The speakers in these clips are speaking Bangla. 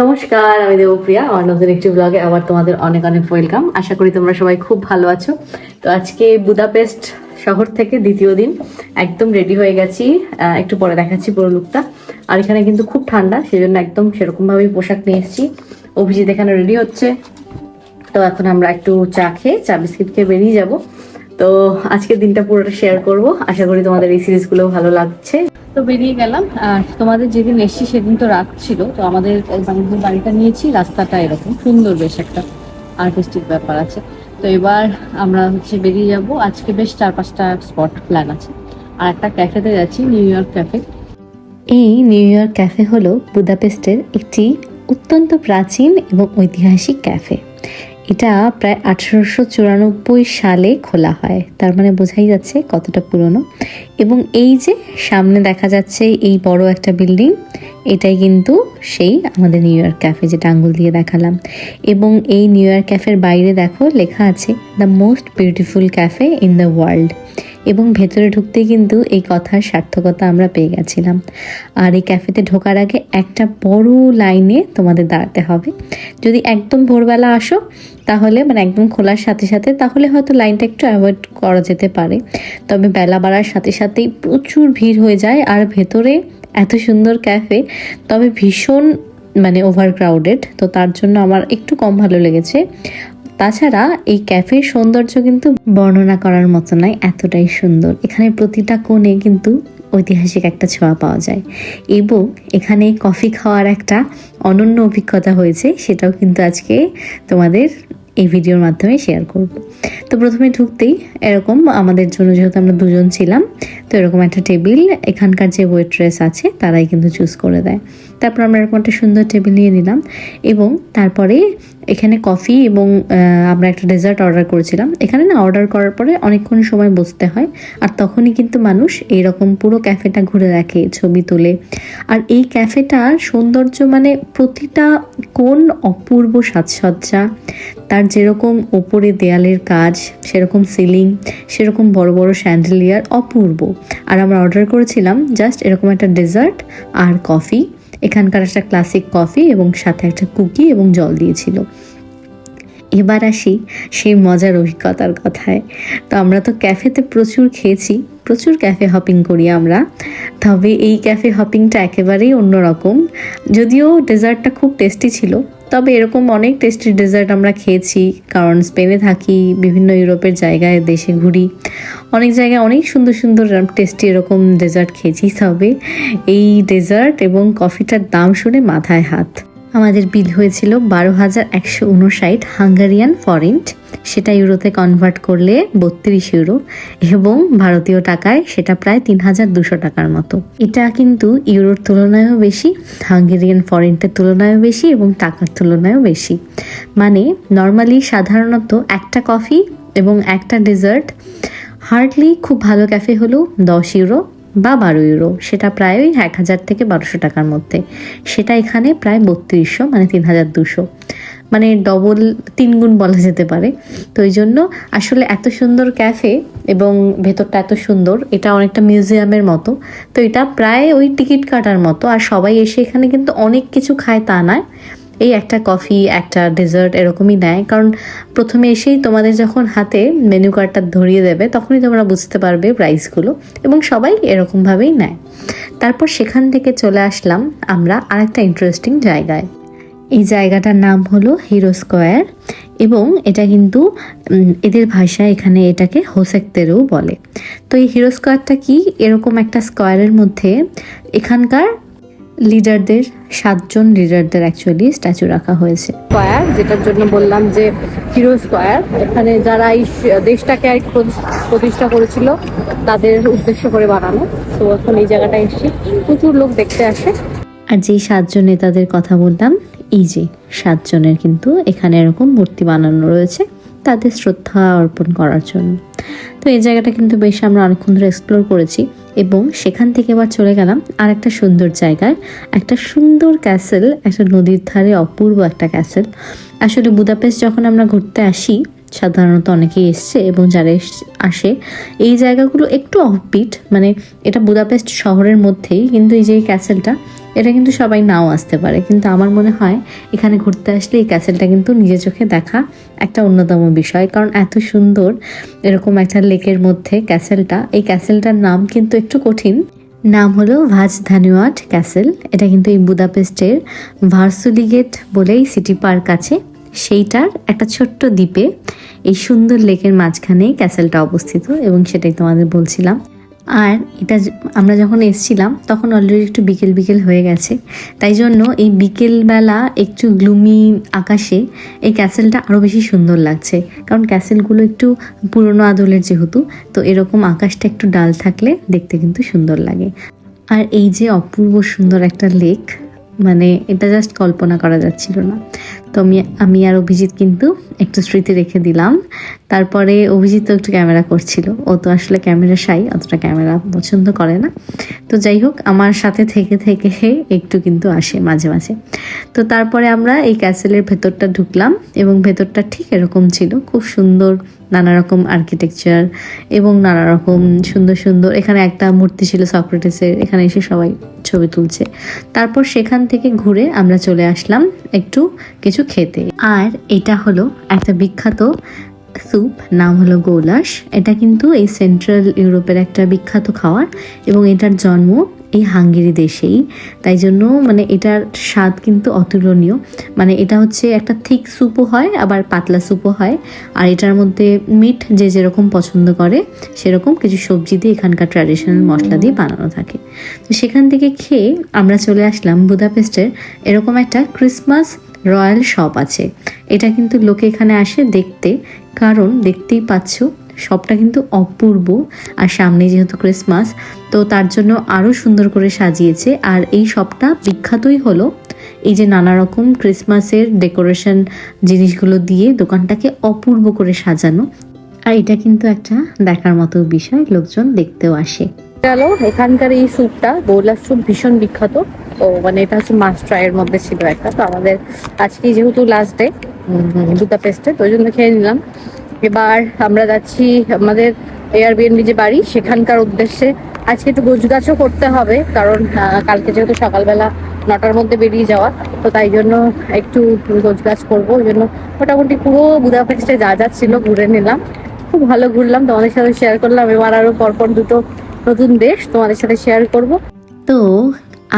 নমস্কার, আমি দেবপ্রিয়া, আমার নতুন একটি ব্লগে আবার তোমাদের অনেক অনেক ওয়েলকাম আশা করি তোমরা সবাই খুব ভালো আছো। তো আজকে বুদাপেস্ট শহর থেকে দ্বিতীয় দিন, একদম রেডি হয়ে গেছি। একটু পরে দেখাচ্ছি পুরো লুকটা আর এখানে কিন্তু খুব ঠান্ডা সেই জন্য একদম সেরকমভাবেই পোশাক নিয়ে এসেছি। অভিজিৎ এখানে রেডি হচ্ছে। তো এখন আমরা একটু চা খেয়ে, চা বিস্কিট খেয়ে বেরিয়ে যাব। তো আজকের দিনটা পুরোটা শেয়ার করব। আশা করি তোমাদের এই সিরিজগুলো ভালো লাগছে। তো বেরিয়ে গেলাম। আর তোমাদের যেদিন এসছি সেদিন তো রাত ছিল। তো আমাদের বাড়িটা নিয়েছি, রাস্তাটা এরকম। সুন্দর বেশ একটা আর্টিস্টিক ব্যাপার আছে। তো এবার আমরা হচ্ছে বেরিয়ে যাব। আজকে বেশ চার পাঁচটা স্পট প্ল্যান আছে। আর একটা ক্যাফেতে যাচ্ছি নিউ ইয়র্ক ক্যাফে এই নিউ ইয়র্ক ক্যাফে হলো বুদাপেস্টের একটি অত্যন্ত প্রাচীন এবং ঐতিহাসিক ক্যাফে এটা প্রায় আঠারোশো চুরানব্বই সালে খোলা হয়। তার মানে বোঝাই যাচ্ছে কতটা পুরনো। এবং এই যে সামনে দেখা যাচ্ছে এই বড় একটা বিল্ডিং, এটাই কিন্তু সেই আমাদের নিউ ইয়র্ক ক্যাফে যেটা আঙ্গুল দিয়ে দেখালাম। এবং এই নিউ ইয়র্ক ক্যাফের বাইরে দেখো লেখা আছে the most beautiful cafe in the world এবং ভেতরে ঢুকতেই কিন্তু এই কথার সার্থকতা আমরা পেয়ে গেছিলাম। আর এই ক্যাফেতে ঢোকার আগে একটা বড় লাইনে তোমাদের দাঁড়াতে হবে। যদি একদম ভোরবেলা আসো, তাহলে মানে একদম খোলার সাথে সাথে, তাহলে হয়তো লাইনটা একটু অ্যাভয়েড করা যেতে পারে। তবে বেলা বাড়ার সাথে সাথেই প্রচুর ভিড় হয়ে যায় আর ভেতরে এত সুন্দর ক্যাফে, তবে ভীষণ মানে ওভার ক্রাউডেড তো তার জন্য আমার একটু কম ভালো লেগেছে। তাছাড়া এই ক্যাফের সৌন্দর্য কিন্তু বর্ণনা করার মতো নয়, এতটাই সুন্দর। এখানে প্রতিটা কোণে কিন্তু ঐতিহাসিক একটা ছোঁয়া পাওয়া যায়। এবং এখানে কফি খাওয়ার একটা অনন্য অভিজ্ঞতা হয়েছে, সেটাও কিন্তু আজকে তোমাদের এই ভিডিওর মাধ্যমে শেয়ার করব। তো প্রথমে ঢুকতেই এরকম আমাদের জন্য যেহেতু আমরা দুজন ছিলাম, তো এরকম একটা টেবিল, এখানকার যে ওয়েট্রেস আছে, তারাই কিন্তু চুজ করে দেয়। তারপর আমরা এরকম একটা সুন্দর টেবিল নিয়ে নিলাম এবং তারপরে এখানে কফি এবং আমরা একটা ডেজার্ট অর্ডার করেছিলাম। এখানে না অর্ডার করার পরে অনেকক্ষণ সময় বসতে হয়, আর তখনই কিন্তু মানুষ এইরকম পুরো ক্যাফেটা ঘুরে দেখে, ছবি তোলে। আর এই ক্যাফেটার সৌন্দর্য মানে প্রতিটা কোন অপূর্ব সাজসজ্জা। তার যেরকম ওপরে দেয়ালের কাজ, সেরকম সিলিং, সেরকম বড় বড় স্যান্ডেলিয়ার অপূর্ব। আর আমরা অর্ডার করেছিলাম জাস্ট এরকম একটা ডেজার্ট আর কফি। এখানকার একটা ক্লাসিক কফি এবং সাথে একটা কুকি এবং জল দিয়েছিল। এবার আসি সেই মজার অভিজ্ঞতার কথায়। তো আমরা তো ক্যাফেতে প্রচুর খেয়েছি, প্রচুর ক্যাফে হপিং করি আমরা। তবে এই ক্যাফে হপিংটা একেবারেই অন্যরকম। যদিও ডেজার্টটা খুব টেস্টি ছিল তবে এরকম অনেক টেস্টি ডেজার্ট আমরা খেয়েছি, কারণ স্পেনে থাকি, বিভিন্ন ইউরোপের জায়গায়, দেশে ঘুরি। অনেক জায়গায় অনেক সুন্দর সুন্দর টেস্টি এরকম ডেজার্ট খেয়েছি। তবে এই ডেজার্ট এবং কফিটার দাম শুনে মাথায় হাত। আমাদের বিল হয়েছিল বারো হাজার একশো উনষাট হাঙ্গারিয়ান ফরেন্ট। সেটা ইউরোতে কনভার্ট করলে বত্রিশ ইউরো এবং ভারতীয় টাকায় সেটা প্রায় তিন হাজার দুশো টাকার মতো। এটা কিন্তু ইউরোর তুলনায়ও বেশি, হাঙ্গেরিয়ান ফরেন্টের তুলনায়ও বেশি এবং টাকার তুলনায়ও বেশি। মানে নর্মালি সাধারণত একটা কফি এবং একটা ডেজার্ট হার্ডলি খুব ভালো ক্যাফে হলো দশ ইউরো বা বারো ইউরো সেটা প্রায় ওই এক হাজার থেকে বারোশো টাকার মধ্যে। সেটা এখানে প্রায় বত্রিশশো মানে তিন হাজার দুশো। মানে ডবল তিন গুণ বলা যেতে পারে। তো এই জন্য আসলে এত সুন্দর ক্যাফে এবং ভেতরটা এত সুন্দর, এটা অনেকটা মিউজিয়ামের মতো। তো এটা প্রায় ওই টিকিট কাটার মতো। আর সবাই এসে এখানে কিন্তু অনেক কিছু খায় তা নয়। এই একটা কফি, একটা ডেজার্ট এরকমই নেয়। কারণ প্রথমে এসেই তোমাদের যখন হাতে মেনু কার্ডটা ধরিয়ে দেবে, তখনই তোমরা বুঝতে পারবে প্রাইসগুলো এবং সবাই এরকমভাবেই নেয়। তারপর সেখান থেকে চলে আসলাম আমরা আরেকটা ইন্টারেস্টিং জায়গায়। এই জায়গাটার নাম হলো হিরো স্কোয়ার এবং এটা কিন্তু এদের ভাষায় এখানে এটাকে হোসেকতেরও বলে। তো এই হিরো স্কোয়ারটা কি? এরকম একটা স্কোয়ারের মধ্যে এখানকার লিডারদের সাতজন লিডারদের অ্যাকচুয়ালি স্ট্যাচু রাখা হয়েছে। স্কোয়ার যেটার জন্য বললাম যে হিরো স্কোয়ার এখানে যারা এই দেশটাকে আর প্রতিষ্ঠা করেছিল তাদের উদ্দেশ্য করে বানানো। তো এখন এই জায়গাটা এসেছি। প্রচুর লোক দেখতে আসে। আর যেই সাতজন নেতাদের কথা বললাম এই যে সাতজনের কিন্তু এখানে এরকম মূর্তি বানানো রয়েছে তাদের শ্রদ্ধা অর্পণ করার জন্য। তো এই জায়গাটা কিন্তু বেশ আমরা অনেকক্ষণ ধরে এক্সপ্লোর করেছি। এবং সেখান থেকে আবার চলে গেলাম আর একটা সুন্দর জায়গায়। একটা সুন্দর ক্যাসেল একটা নদীর ধারে অপূর্ব একটা ক্যাসেল আসলে বুদাপেস্ট যখন আমরা ঘুরতে আসি, সাধারণত অনেকেই এসছে এবং যারা আসে, এই জায়গাগুলো একটু অফবিট মানে এটা বুদাপেস্ট শহরের মধ্যেই, কিন্তু এই যে ক্যাসেলটা এটা কিন্তু সবাই নাও আসতে পারে। কিন্তু আমার মনে হয় এখানে ঘুরতে আসলে এই ক্যাসেলটা কিন্তু নিজের চোখে দেখা একটা অন্যতম বিষয়। কারণ এত সুন্দর এরকম একটা লেকের মধ্যে ক্যাসেলটা। এই ক্যাসেলটার নাম কিন্তু একটু কঠিন। নাম হলো ভাজ ধানুয়াট ক্যাসেল। এটা কিন্তু এই বুদাপেস্টের ভার্সুলিগেট বলেই সিটি পার্ক আছে। সেইটার একটা ছোট্ট দ্বীপে এই সুন্দর লেকের মাঝখানেই ক্যাসেলটা অবস্থিত এবং সেটাই তোমাদের বলছিলাম। আর এটা আমরা যখন এসছিলাম, তখন অলরেডি একটু বিকেল বিকেল হয়ে গেছে। তাই জন্য এই বিকেলবেলা একটু গ্লুমি আকাশে এই ক্যাসেলটা আরও বেশি সুন্দর লাগছে। কারণ ক্যাসেলগুলো একটু পুরনো আদলের যেহেতু, তো এরকম আকাশটা একটু ডাল থাকলে দেখতে কিন্তু সুন্দর লাগে। আর এই যে অপূর্ব সুন্দর একটা লেক মানে এটা জাস্ট কল্পনা করা যাচ্ছিল না। তো আমি আমি আর অভিজিৎ কিন্তু একটু স্মৃতি রেখে দিলাম। তারপরে অভিজিৎ তো একটু ক্যামেরা করছিল। ও তো আসলে ক্যামেরা সাই অতটা ক্যামেরা পছন্দ করে না। তো যাই হোক, আমার সাথে থেকে থেকে একটু কিন্তু আসে মাঝে মাঝে। তো তারপরে আমরা এই ক্যাসেলের ভেতরটা ঢুকলাম এবং ভেতরটা ঠিক এরকম ছিল। খুব সুন্দর নানা রকম আর্কিটেকচার এবং নানা রকম সুন্দর সুন্দর, এখানে একটা মূর্তি ছিল সক্রেটিসের এখানে এসে সবাই ছবি তুলছে। তারপর সেখান থেকে ঘুরে আমরা চলে আসলাম একটু কিছু খেতে। আর এটা হলো একটা বিখ্যাত স্যুপ নাম হলো গোলাস। এটা কিন্তু এই সেন্ট্রাল ইউরোপের একটা বিখ্যাত খাবার এবং এটার জন্ম এই হাঙ্গেরি দেশেই। তাই জন্য মানে এটার স্বাদ কিন্তু অতুলনীয়। মানে এটা হচ্ছে একটা থিক স্যুপও হয়, আবার পাতলা স্যুপও হয়। আর এটার মধ্যে মিট যে যেরকম পছন্দ করে, সেরকম কিছু সবজি দিয়ে এখানকার ট্র্যাডিশনাল মশলা দিয়ে বানানো থাকে। তো সেখান থেকে খেয়ে আমরা চলে আসলাম বুদাপেস্টের এরকম একটা ক্রিসমাস রয়্যাল শপ আছে। এটা কিন্তু লোকে এখানে আসে দেখতে, কারণ দেখতেই পাচ্ছ শপটা কিন্তু অপূর্ব। আর সামনে যেহেতু ক্রিসমাস তো তার জন্য আরও সুন্দর করে সাজিয়েছে। আর এই সবটা বিখ্যাতই হলো এই যে নানা রকম ক্রিসমাসের ডেকোরেশন জিনিসগুলো দিয়ে দোকানটাকে অপূর্ব করে সাজানো। আর এটা কিন্তু একটা দেখার মতো বিষয়, লোকজন দেখতেও আসে। গেল, এখানকার এই স্যুপটা বৌলার স্যুপ ভীষণ বিখ্যাত। তো মানে এটা হচ্ছে মাস্ট ট্রাইয়ের মধ্যে ছিল একটা। তো আমাদের আজকে যেহেতু লাস্ট ডে বুদাপেস্টে তো ওই জন্য খেয়ে নিলাম। এবার আমরা যাচ্ছি আমাদের এয়ারবিএনবি যে বাড়ি, সেখানকার উদ্দেশ্যে আজকে একটু গোছগাছও করতে হবে, কারণ কালকে যেহেতু সকালবেলা নটার মধ্যে বেরিয়ে যাওয়া, তো তাই জন্য একটু গোছগাছ করব, ওই জন্য মোটামুটি পুরো বুদাপেস্টে যা যা ছিল ঘুরে নিলাম। খুব ভালো ঘুরলাম, তোমাদের সাথে শেয়ার করলাম, এবার আরও পরপর দুটো নতুন দেশ তোমাদের সাথে শেয়ার করব। তো,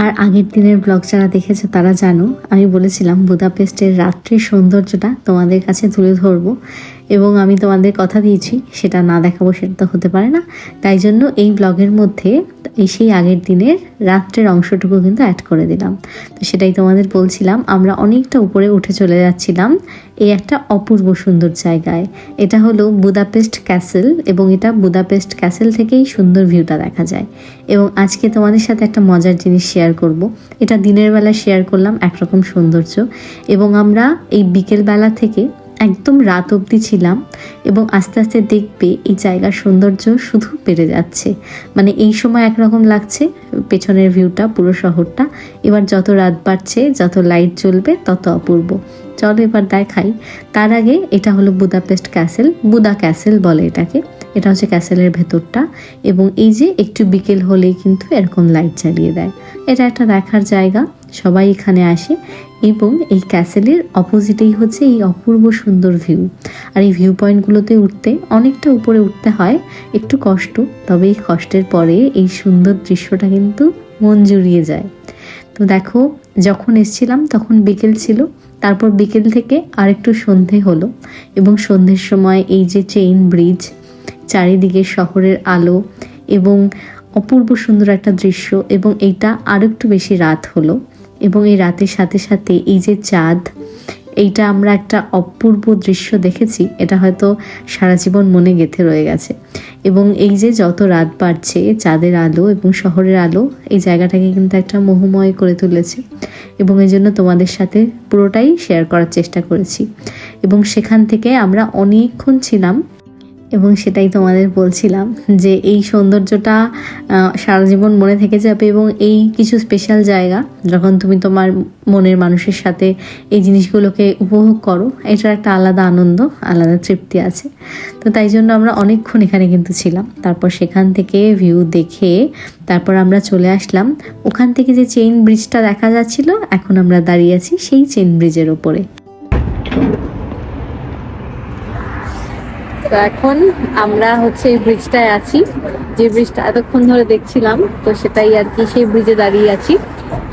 আর আগের দিনের ব্লগ যারা দেখেছে তারা জানো, আমি বলেছিলাম বুদাপেস্টের রাত্রির সৌন্দর্যটা তোমাদের কাছে তুলে ধরবো। এবং আমি তোমাদের কথা দিয়েছি, সেটা না দেখাবো সেটা তো হতে পারে না। তাই জন্য এই ব্লগের মধ্যে এই সেই আগের দিনের রাত্রের অংশটুকু কিন্তু অ্যাড করে দিলাম। তো সেটাই তোমাদের বলছিলাম, আমরা অনেকটা উপরে উঠে চলে যাচ্ছিলাম এই একটা অপূর্ব সুন্দর জায়গায়। এটা হলো বুদাপেস্ট ক্যাসেল এবং এটা বুদাপেস্ট ক্যাসেল থেকেই সুন্দর ভিউটা দেখা যায়। এবং আজকে তোমাদের সাথে একটা মজার জিনিস শেয়ার করব। এটা দিনের বেলা শেয়ার করলাম একরকম সৌন্দর্য। এবং আমরা এই বিকেল বেলা থেকে একদম রাত অবধি ছিলাম এবং আস্তে আস্তে দেখবে এই জায়গার সৌন্দর্য শুধু বেড়ে যাচ্ছে। মানে এই সময় একরকম লাগছে, পেছনের ভিউটা পুরো শহরটা। এবার যত রাত বাড়ছে, যত লাইট জ্বলবে, তত অপূর্ব। চলো এবার দেখাই। তার আগে এটা হলো বুদাপেস্ট ক্যাসেল বুদা ক্যাসেল বলে এটাকে। এটা হচ্ছে ক্যাসেলের ভেতরটা এবং এই যে একটু বিকেল হলেই কিন্তু এরকম লাইট জ্বালিয়ে দেয়। এটা একটা দেখার জায়গা। সবাই এখানে আসে এবং এই ক্যাসেলের অপোজিটেই হচ্ছে এই অপূর্ব সুন্দর ভিউ। আর এই ভিউ পয়েন্টগুলোতে উঠতে অনেকটা উপরে উঠতে হয়, একটু কষ্ট, তবে এই কষ্টের পরে এই সুন্দর দৃশ্যটা কিন্তু মন জুড়িয়ে যায়। তো দেখো, যখন এসছিলাম তখন বিকেল ছিল, তারপর বিকেল থেকে আরেকটু সন্ধে হলো এবং সন্ধ্যের সময় এই যে চেইন ব্রিজ, চারিদিকে শহরের আলো এবং অপূর্ব সুন্দর একটা দৃশ্য এবং এইটা আরও একটু বেশি রাত হলো। এবং এই রাতের সাথে সাথে এই যে চাঁদ, এইটা আমরা একটা অপূর্ব দৃশ্য দেখেছি। এটা হয়তো সারা জীবন মনে গেঁথে রয়ে গেছে। এবং এই যে যত রাত বাড়ছে, চাঁদের আলো এবং শহরের আলো, এই জায়গাটাকে কিন্তু একটা মোহময় করে তুলেছে। এবং এই জন্য তোমাদের সাথে পুরোটাই শেয়ার করার চেষ্টা করেছি। এবং সেখান থেকে আমরা অনেকক্ষণ ছিলাম এবং সেটাই তোমাদের বলছিলাম যে এই সৌন্দর্যটা সারা জীবন মনে থেকে যাবে এবং এই কিছু স্পেশাল জায়গা, যখন তুমি তোমার মনের মানুষের সাথে এই জিনিসগুলোকে উপভোগ করো, এটার একটা আলাদা আনন্দ, আলাদা তৃপ্তি আছে। তো তাই জন্য আমরা অনেকক্ষণ এখানে কিন্তু ছিলাম। তারপর সেখান থেকে ভিউ দেখে তারপর আমরা চলে আসলাম। ওখান থেকে যে চেইন ব্রিজটা দেখা যাচ্ছিল, এখন আমরা দাঁড়িয়ে আছি সেই চেইন ব্রিজের ওপরে তো এখন আমরা হচ্ছে এই ব্রিজটায় আছি। যে ব্রিজটা এতক্ষণ ধরে দেখছিলাম, তো সেটাই আর কি সেই ব্রিজে দাঁড়িয়ে আছি।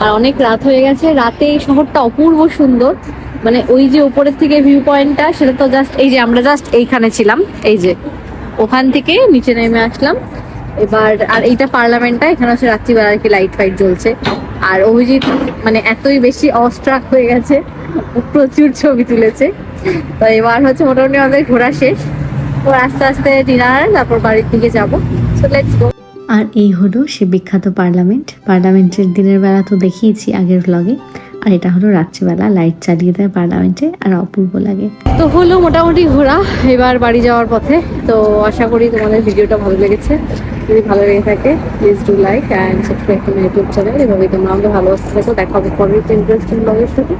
আর অনেক রাত হয়ে গেছে, রাতে এই শহরটা অপূর্ব সুন্দর। মানে ওই যে উপরের থেকে ভিউ পয়েন্টটা সেটা তো জাস্ট এই যে আমরা জাস্ট এইখানে ছিলাম, এই যে। ওখান থেকে নিচে নেমে আসলাম। এবার আর এইটা পার্লামেন্টটা, এখানে হচ্ছে রাত্রিবেলা আর কি লাইট ফাইট জ্বলছে। আর অভিজিৎ মানে এতই বেশি অস্ট্রাক হয়ে গেছে, প্রচুর ছবি তুলেছে। তো এবার হচ্ছে মোটামুটি আমাদের ঘোরা শেষ। তো আস্তে আস্তে ডিনার তারপর বাড়ির দিকে যাব। সো লেটস গো আর এই হলো সে বিখ্যাত পার্লামেন্ট। পার্লামেন্টের দিনের বেলা তো দেখিয়েছি আগের ব্লগে আর এটা হলো রাত্রিবেলা লাইট চালিয়ে দেয় পার্লামেন্টে আর অপূর্ব লাগে। তো হলো মোটামুটি ঘোরা এবার বাড়ি যাওয়ার পথে। তো আশা করি তোমাদের ভিডিওটা ভালো লেগেছে। যদি ভালো লেগে থাকে please do like and subscribe to YouTube channel এভাবে তোমরা আমাদের ভালোবাসতে থাকো। দেখা হবে পরের ইন্টারেস্টিং ব্লগের সাথে।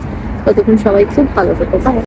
ততক্ষণ সবাই খুব ভালো থেকো।